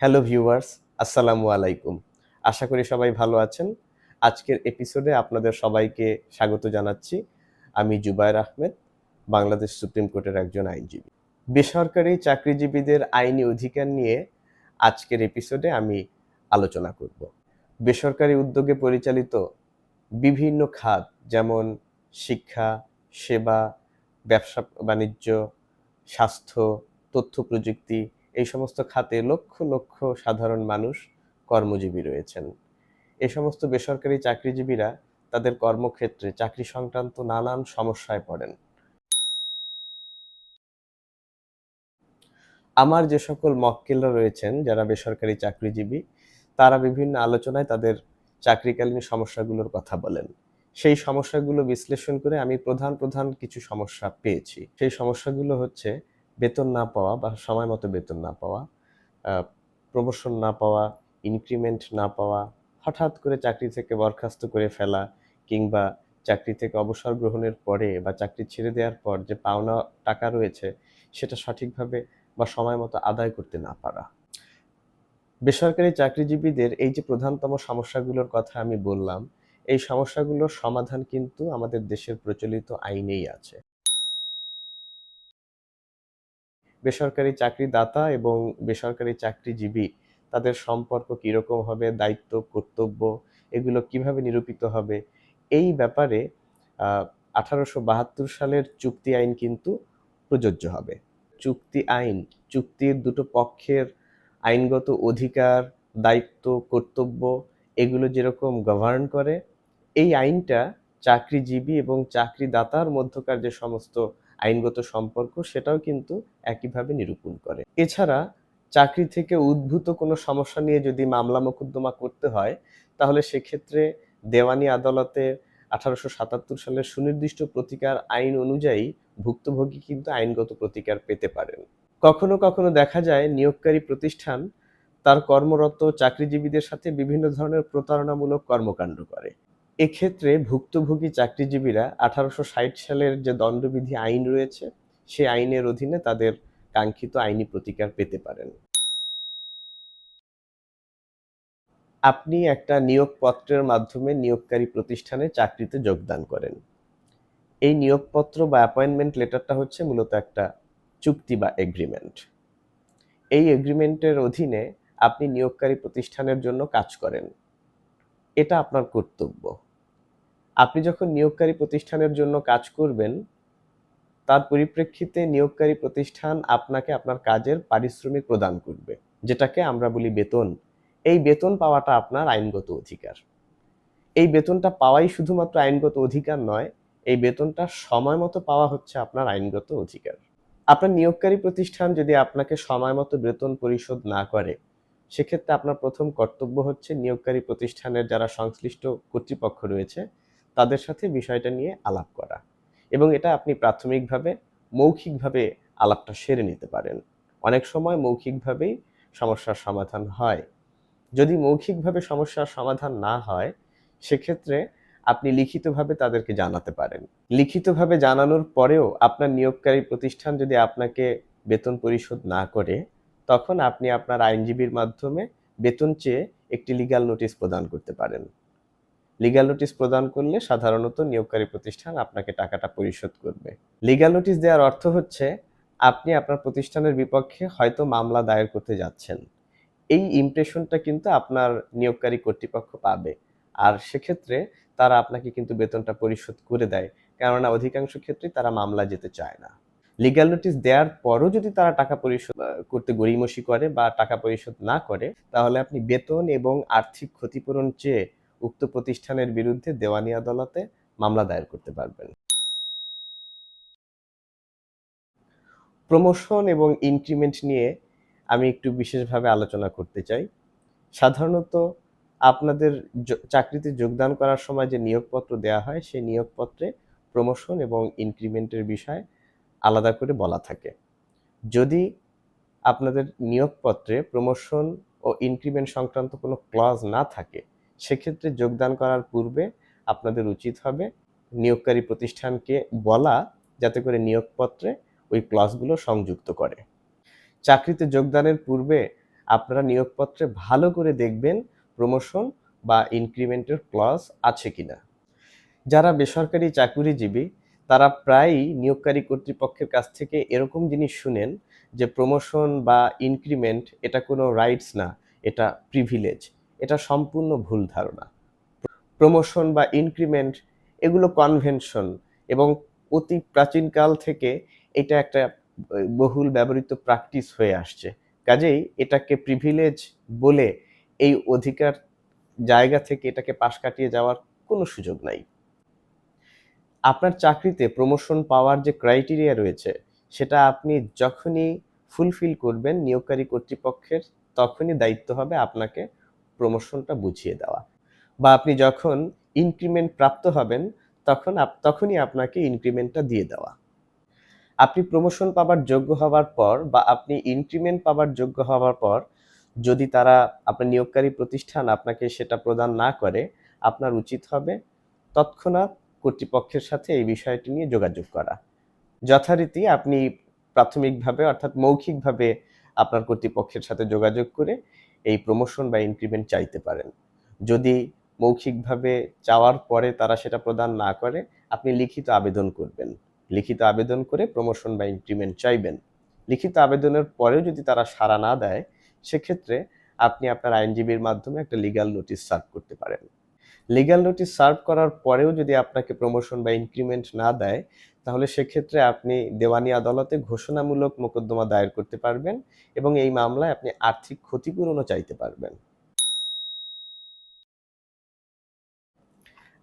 Hello viewers, আসসালামু আলাইকুম। আশা করি সবাই ভালো আছেন। আজকের এপিসোডে আপনাদের সবাইকে স্বাগত জানাচ্ছি। আমি জুবায়ের আহমেদ, বাংলাদেশ সুপ্রিম কোর্টের একজন আইনজীবী। বেসরকারি চাকরিজীবীদের আইনি অধিকার নিয়ে আজকের এপিসোডে আমি আলোচনা করব। বেসরকারি উদ্যোগে পরিচালিত বিভিন্ন খাত, যেমন শিক্ষা, সেবা, ব্যবসা, বাণিজ্য, স্বাস্থ্য, তথ্য প্রযুক্তি এই সমস্ত খাতে লক্ষ লক্ষ সাধারণ মানুষ কর্মজীবী রয়েছেন। এই সমস্ত বেসরকারি চাকরিজীবীরা তাদের কর্মক্ষেত্রে চাকরি সংক্রান্ত নানান সমস্যায় পড়েন। আমার যে সকল মক্কেলরা রয়েছেন, যারা বেসরকারি চাকরিজীবী, তারা বিভিন্ন আলোচনায় তাদের চাকরিকালীন সমস্যাগুলোর কথা বলেন। সেই সমস্যাগুলো বিশ্লেষণ করে আমি প্রধান প্রধান কিছু সমস্যা পেয়েছি। সেই সমস্যাগুলো হচ্ছে বেতন না পাওয়া বা সময় মতো বেতন না পাওয়া প্রমোশন না পাওয়া ইনক্রিমেন্ট না পাওয়া, হঠাৎ করে চাকরি থেকে বরখাস্ত করে ফেলা কিংবা চাকরি থেকে অবসর গ্রহণের পরে বা চাকরি ছেড়ে দেওয়ার পর যে পাওনা টাকা রয়েছে সেটা সঠিকভাবে বা সময় মতো আদায় করতে না পারা। বেসরকারি চাকরিজীবীদের এই যে প্রধানতম সমস্যাগুলোর কথা আমি বললাম, এই সমস্যাগুলোর সমাধান কিন্তু আমাদের দেশের প্রচলিত আইনেই আছে। বেসরকারি চাকরিদাতা এবং বেসরকারি চাকরিজীবী, তাদের সম্পর্ক কীরকম হবে, দায়িত্ব, কর্তব্য, এগুলো কীভাবে নিরূপিত হবে? এই ব্যাপারে আঠারোশো বাহাত্তর সালের চুক্তি আইন কিন্তু প্রযোজ্য হবে। চুক্তি আইন, চুক্তির দুটো পক্ষের আইনগত অধিকার, দায়িত্ব, কর্তব্য, এগুলো যেরকম গভর্ন করে, এই আইনটা চাকরিজীবী এবং চাকরিদাতার মধ্যকার যে সমস্ত আইনগত সম্পর্ক সেটাও কিন্তু একইভাবে নিরূপণ করে। এছাড়া চাকরি থেকে উদ্ভূত কোনো সমস্যা নিয়ে যদি মামলা মোকদ্দমা করতে হয়, তাহলে সেক্ষেত্রে দেওয়ানি আদালতে আঠারোশো সাতাত্তর সালের সুনির্দিষ্ট প্রতিকার আইন অনুযায়ী ভুক্তভোগী কিন্তু আইনগত প্রতিকার পেতে পারেন। কখনো কখনো দেখা যায় নিয়োগকারী প্রতিষ্ঠান তার কর্মরত চাকরিজীবীদের সাথে বিভিন্ন ধরনের প্রতারণামূলক কর্মকাণ্ড করে। এক্ষেত্রে ভুক্তভোগী চাকরিজীবীরা আঠারোশো ষাট সালের যে দণ্ডবিধি আইন রয়েছে, সেই আইনের অধীনে তাদের কাঙ্ক্ষিত আইনি প্রতিকার পেতে পারেন। আপনি একটা নিয়োগপত্রের মাধ্যমে নিয়োগকারী প্রতিষ্ঠানে চাকরিতে যোগদান করেন। এই নিয়োগপত্র বা অ্যাপয়েন্টমেন্ট লেটারটা হচ্ছে মূলত একটা চুক্তি বা এগ্রিমেন্ট এই এগ্রিমেন্টের অধীনে আপনি নিয়োগকারী প্রতিষ্ঠানের জন্য কাজ করেন। এটা আপনার কর্তব্য। আপনি যখন নিয়োগকারী প্রতিষ্ঠানের জন্য কাজ করবেন, তার পরিপ্রেক্ষিতে নিয়োগকারী প্রতিষ্ঠান আপনাকে আপনার কাজের পারিশ্রমিক প্রদান করবে, যেটাকে আমরা বলি বেতন। এই বেতন পাওয়াটা আপনার আইনগত অধিকার। এই বেতনটা পাওয়াই শুধুমাত্র আইনগত অধিকার নয়, এই বেতনটা সময় মতো পাওয়া হচ্ছে আপনার আইনগত অধিকার। আপনার নিয়োগকারী প্রতিষ্ঠান যদি আপনাকে সময় মতো বেতন পরিশোধ না করে, সেক্ষেত্রে আপনার প্রথম কর্তব্য হচ্ছে নিয়োগকারী প্রতিষ্ঠানের যারা সংশ্লিষ্ট কর্তৃপক্ষ রয়েছে তাদের সাথে বিষয়টা নিয়ে আলাপ করা। এবং এটা আপনি প্রাথমিকভাবে, মৌখিকভাবে আলাপটা সেরে নিতে পারেন। অনেক সময় মৌখিকভাবেই সমস্যার সমাধান হয়। যদি মৌখিকভাবে সমস্যার সমাধান না হয়, সেক্ষেত্রে আপনি লিখিতভাবে তাদেরকে জানাতে পারেন। লিখিতভাবে জানানোর পরেও আপনার নিয়োগকারী প্রতিষ্ঠান যদি আপনাকে বেতন পরিশোধ না করে, তখন আপনি আপনার আইনজীবীর মাধ্যমে বেতন চেয়ে একটি লিগাল নোটিশ প্রদান করতে পারেন। লিগাল নোটিশ প্রদান করলে সাধারণত নিয়োগকারী প্রতিষ্ঠান আপনাকে টাকাটা পরিশোধ করবে। লিগাল নোটিশ দেওয়ার অর্থ হচ্ছে, আপনি আপনার প্রতিষ্ঠানের বিপক্ষে হয়তো মামলা দায়ের করতে যাচ্ছেন। এই ইমপ্রেশনটা কিন্তু আপনার নিয়োগকারী কর্তৃপক্ষ পাবে। আর সেক্ষেত্রে তারা আপনাকে কিন্তু বেতনটা পরিশোধ করে দেয়, কেননা অধিকাংশ ক্ষেত্রে তারা মামলা যেতে চায় না। লিগাল নোটিশ দেওয়ার পরও যদি তারা টাকা পরিশোধ করতে গড়িমসি করে বা টাকা পরিশোধ না করে, তাহলে আপনি বেতন এবং আর্থিক ক্ষতিপূরণ চেয়ে উক্ত প্রতিষ্ঠানের বিরুদ্ধে দেওয়ানি আদালতে মামলা দায়ের করতে পারবেন। প্রমোশন এবং ইনক্রিমেন্ট নিয়ে আমি একটু বিশেষভাবে আলোচনা করতে চাই। সাধারণত আপনাদের চাকরিতে যোগদান করার সময় যে নিয়োগপত্র দেওয়া হয়, সেই নিয়োগপত্রে প্রমোশন এবং ইনক্রিমেন্টের বিষয় আলাদা করে বলা থাকে। যদি আপনাদের নিয়োগপত্রে প্রমোশন ও ইনক্রিমেন্ট সংক্রান্ত কোনো ক্লজ না থাকে সেক্ষেত্রে যোগদান করার পূর্বে আপনাদের উচিত হবে নিয়োগকারী প্রতিষ্ঠানকে বলা, যাতে করে নিয়োগপত্রে ওই ক্লসগুলো সংযুক্ত করে। চাকরিতে যোগদানের পূর্বে আপনারা নিয়োগপত্রে ভালো করে দেখবেন প্রমোশন বা ইনক্রিমেন্টের ক্লজ আছে কিনা। যারা বেসরকারি চাকুরিজীবী, তারা প্রায়ই নিয়োগকারী কর্তৃপক্ষের কাছ থেকে এরকম জিনিস শুনেন যে প্রমোশন বা ইনক্রিমেন্ট এটা কোনো রাইটস না, এটা প্রিভিলেজ। এটা সম্পূর্ণ ভুল ধারণা। প্রমোশন বা ইনক্রিমেন্ট এগুলো কনভেনশন এবং অতি প্রাচীনকাল থেকে এটা একটা বহুল ব্যবহৃত প্র্যাকটিস হয়ে আসছে। কাজেই এটাকে প্রিভিলেজ বলে এই অধিকার জায়গা থেকে এটাকে পাশ কাটিয়ে যাওয়ার কোনো সুযোগ নাই। আপনার চাকরিতে প্রমোশন পাওয়ার যে ক্রাইটেরিয়া রয়েছে, সেটা আপনি যখনই ফুলফিল করবেন নিয়োগকারী কর্তৃপক্ষের, তখনই দায়িত্ব হবে আপনাকে প্রমোশনটা বুঝিয়ে দেওয়া। বা আপনি যখন ইনক্রিমেন্ট প্রাপ্ত হবেন, তখন তখনই আপনাকে ইনক্রিমেন্টটা দিয়ে দেওয়া। আপনি প্রমোশন পাবার যোগ্য হওয়ার পর বা আপনি ইনক্রিমেন্ট পাবার যোগ্য হওয়ার পর, যদি তারা আপনার নিয়োগকারী প্রতিষ্ঠান আপনাকে সেটা প্রদান না করে, আপনার উচিত হবে তৎক্ষণাৎ কর্তৃপক্ষের সাথে এই বিষয়টি নিয়ে যোগাযোগ করা। যথারীতি আপনি প্রাথমিকভাবে অর্থাৎ মৌখিকভাবে আপনার কর্তৃপক্ষের সাথে যোগাযোগ করে এই প্রমোশন বা ইনক্রিমেন্ট চাইতে পারেন। যদি মৌখিকভাবে চাওয়ার পরে তারা সেটা প্রদান না করে, আপনি লিখিত আবেদন করবেন। লিখিত আবেদন করে প্রমোশন বা ইনক্রিমেন্ট চাইবেন। লিখিত আবেদনের পরেও যদি তারা সাড়া না দেয়, সেক্ষেত্রে আপনি আপনার আইনজীবীর মাধ্যমে একটা লিগাল নোটিশ সার্ভ করতে পারেন। লিগাল নোটিশ সার্ভ করার পরেও যদি আপনাকে প্রমোশন বা ইনক্রিমেন্ট না দেয়, তাহলে সেক্ষেত্রে আপনি দেওয়ানি আদালতে ঘোষণামূলক মোকদ্দমা দায়ের করতে পারবেন এবং এই মামলায় আপনি আর্থিক ক্ষতিপূরণও চাইতে পারবেন।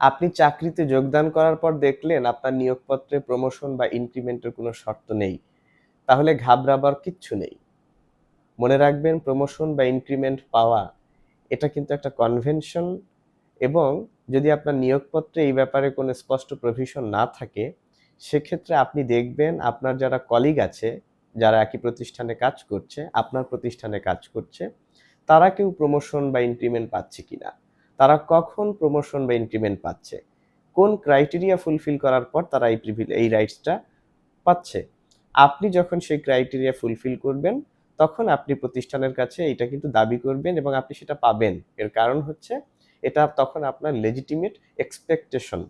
আপনি চাকরিতে যোগদান করার পর দেখলেন আপনার নিয়োগপত্রে প্রমোশন বা ইনক্রিমেন্টের কোনো শর্ত নেই, তাহলে ঘাবড়াবার কিচ্ছু নেই। মনে রাখবেন প্রমোশন বা ইনক্রিমেন্ট পাওয়া, এটা কিন্তু একটা কনভেনশন এবং যদি আপনার নিয়োগপত্রে এই ব্যাপারে কোনো স্পষ্ট প্রভিশন না থাকে, সেক্ষেত্রে আপনি দেখবেন আপনার যারা কলিগ আছে, যারা একই প্রতিষ্ঠানে কাজ করছে, আপনার প্রতিষ্ঠানে কাজ করছে, তারা কেউ প্রমোশন বা ইনক্রিমেন্ট পাচ্ছে কিনা? তারা কখন প্রমোশন বা ইনক্রিমেন্ট পাচ্ছে? কোন ক্রাইটেরিয়া ফুলফিল করার পর তারা এই প্রিভিল এই রাইটসটা পাচ্ছে? আপনি যখন সেই ক্রাইটেরিয়া ফুলফিল করবেন, তখন আপনি প্রতিষ্ঠানের কাছে এটা কিন্তু দাবি করবেন এবং আপনি সেটা পাবেন। এর কারণ হচ্ছে এটা তখন আপনার লেজিটিমেট এক্সপেকটেশন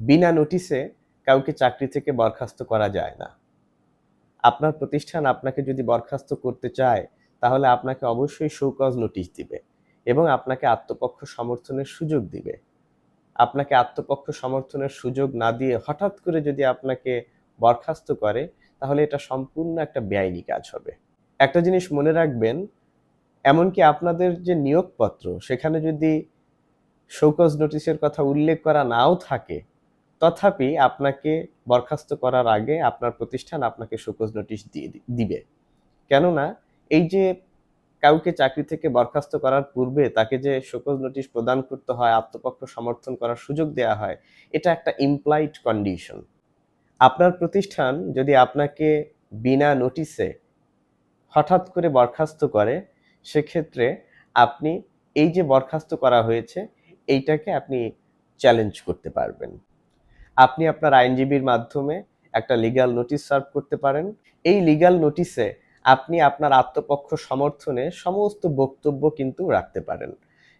বিনা নোটিসে কাউকে চাকরি থেকে বরখাস্ত করা যায় না। আপনার প্রতিষ্ঠান আপনাকে যদি বরখাস্ত করতে চায়, তাহলে আপনাকে অবশ্যই শোকজ নোটিশ দিবে এবং আপনাকে আত্মপক্ষ সমর্থনের সুযোগ দিবে। আপনাকে আত্মপক্ষ সমর্থনের সুযোগ না দিয়ে হঠাৎ করে যদি আপনাকে বরখাস্ত করে, তাহলে এটা সম্পূর্ণ একটা বেআইনি কাজ হবে। একটা জিনিস মনে রাখবেন এমনকি আপনাদের যে নিয়োগপত্র, সেখানে যদি শোকজ নোটিশের কথা উল্লেখ করা নাও থাকে, তথাপি আপনাকে বরখাস্ত করার আগে আপনার প্রতিষ্ঠান আপনাকে শোকজ নোটিশ দিয়ে দিবে। কেননা, এই যে কাউকে চাকরি থেকে বরখাস্ত করার পূর্বে তাকে যে শোকজ নোটিশ প্রদান করতে হয়, আত্মপক্ষ সমর্থন করার সুযোগ দেওয়া হয়, এটা একটা ইমপ্লাইড কন্ডিশন আপনার প্রতিষ্ঠান যদি আপনাকে বিনা নোটিসে হঠাৎ করে বরখাস্ত করে সেক্ষেত্রে আপনি এই যে বরখাস্ত করা হয়েছে, এইটাকে আপনি চ্যালেঞ্জ করতে পারবেন। আপনি আপনার আইনজীবীর মাধ্যমে একটা লিগাল নোটিশ সার্ভ করতে পারেন। এই লিগাল নোটিশে আপনি আপনার আত্মপক্ষ সমর্থনে সমস্ত বক্তব্য কিন্তু রাখতে পারেন।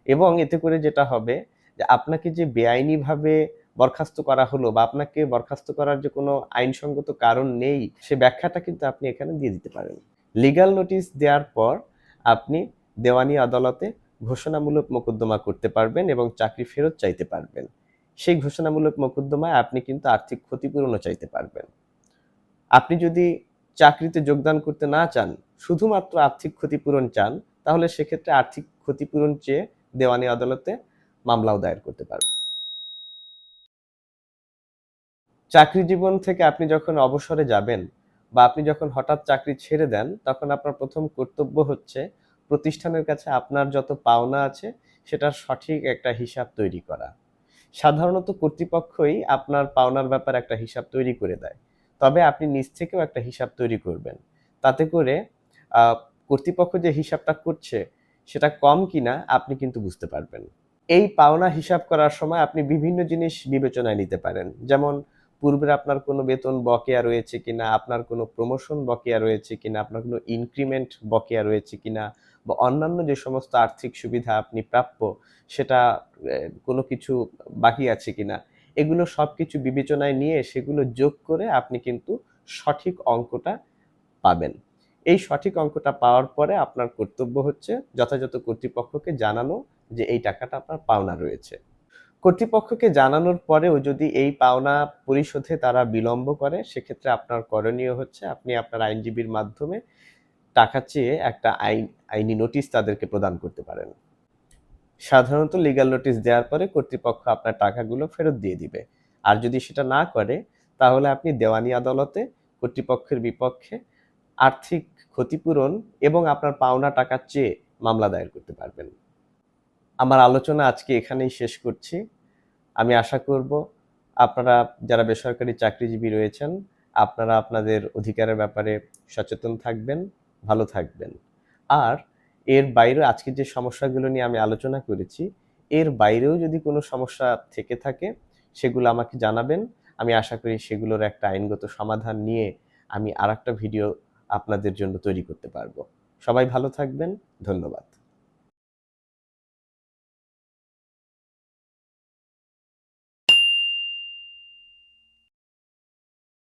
এবং এতে করে যেটা হবে যে আপনাকে যে বেআইনিভাবে বরখাস্ত করা হলো বা আপনাকে বরখাস্ত করার যে কোনো আইনসঙ্গত কারণ নেই, সে ব্যাখ্যাটা কিন্তু আপনি এখানে দিয়ে দিতে পারেন। লিগাল নোটিশ দেওয়ার পর আপনি দেওয়ানি আদালতে ঘোষণামূলক মোকদ্দমা করতে পারবেন এবং চাকরি ফেরত চাইতে পারবেন। সেই ঘোষণামূলক মোকদ্দমায় আপনি কিন্তু আর্থিক ক্ষতিপূরণও চাইতে পারবেন। আপনি যদি চাকরিতে যোগদান করতে না চান, শুধুমাত্র আর্থিক ক্ষতিপূরণ চান, তাহলে সেক্ষেত্রে আর্থিক ক্ষতিপূরণ চেয়ে দেওয়ানি আদালতে মামলাও দায়ের করতে পারবেন। চাকরি জীবন থেকে আপনি যখন অবসরে যাবেন বা আপনি যখন হঠাৎ চাকরি ছেড়ে দেন, তখন আপনার প্রথম কর্তব্য হচ্ছে প্রতিষ্ঠানের কাছে আপনার যত পাওনা আছে, সেটার সঠিক একটা হিসাব তৈরি করা। সাধারণত কর্তৃপক্ষই আপনার পাওনার ব্যাপারে একটা হিসাব তৈরি করে দেয়। তবে আপনি নিজ থেকেও একটা হিসাব তৈরি করবেন। তাতে করে কর্তৃপক্ষ যে হিসাবটা করছে, সেটা কম কিনা আপনি কিন্তু বুঝতে পারবেন। এই পাওনা হিসাব করার সময় আপনি বিভিন্ন জিনিস বিবেচনায় নিতে পারেন। যেমন পূর্বের আপনার কোনো বেতন বকেয়া রয়েছে কিনা, আপনার কোনো প্রমোশন বকেয়া রয়েছে কিনা, আপনার কোনো ইনক্রিমেন্ট বকেয়া রয়েছে কিনা বা অন্যান্য যে সমস্ত আর্থিক সুবিধা আপনি প্রাপ্য, সেটা কোনো কিছু বাকি আছে কিনা, এগুলো সব কিছু বিবেচনায় নিয়ে সেগুলো যোগ করে আপনি কিন্তু সঠিক অঙ্কটা পাবেন। এই সঠিক অঙ্কটা পাওয়ার পরে আপনার কর্তব্য হচ্ছে যথাযথ কর্তৃপক্ষকে জানানো যে এই টাকাটা আপনার পাওনা রয়েছে। কর্তৃপক্ষকে জানানোর পরেও যদি এই পাওনা পরিশোধে তারা বিলম্ব করে, সেক্ষেত্রে আপনার করণীয় হচ্ছে আপনি আপনার আইনজীবীর মাধ্যমে টাকা চেয়ে একটা আইন, আইনি নোটিশ তাদেরকে প্রদান করতে পারেন। সাধারণত লিগ্যাল নোটিশ দেওয়ার পরে কর্তৃপক্ষ আপনার টাকাগুলো ফেরত দিয়ে দিবে। আর যদি সেটা না করে, তাহলে আপনি দেওয়ানি আদালতে কর্তৃপক্ষের বিপক্ষে আর্থিক ক্ষতিপূরণ এবং আপনার পাওনা টাকা চেয়ে মামলা দায়ের করতে পারবেন। আমার আলোচনা আজকে এখানেই শেষ করছি। আমি আশা করব আপনারা যারা বেসরকারি চাকরিজীবী রয়েছেন, আপনারা আপনাদের অধিকারের ব্যাপারে সচেতন থাকবেন, ভালো থাকবেন। আর এর বাইরে আজকে যে সমস্যাগুলো নিয়ে আমি আলোচনা করেছি, এর বাইরেও যদি কোনো সমস্যা থেকে থাকে, সেগুলো আমাকে জানাবেন। আমি আশা করি সেগুলোর একটা আইনগত সমাধান নিয়ে আমি আর ভিডিও আপনাদের জন্য তৈরি করতে পারব। সবাই ভালো থাকবেন, ধন্যবাদ।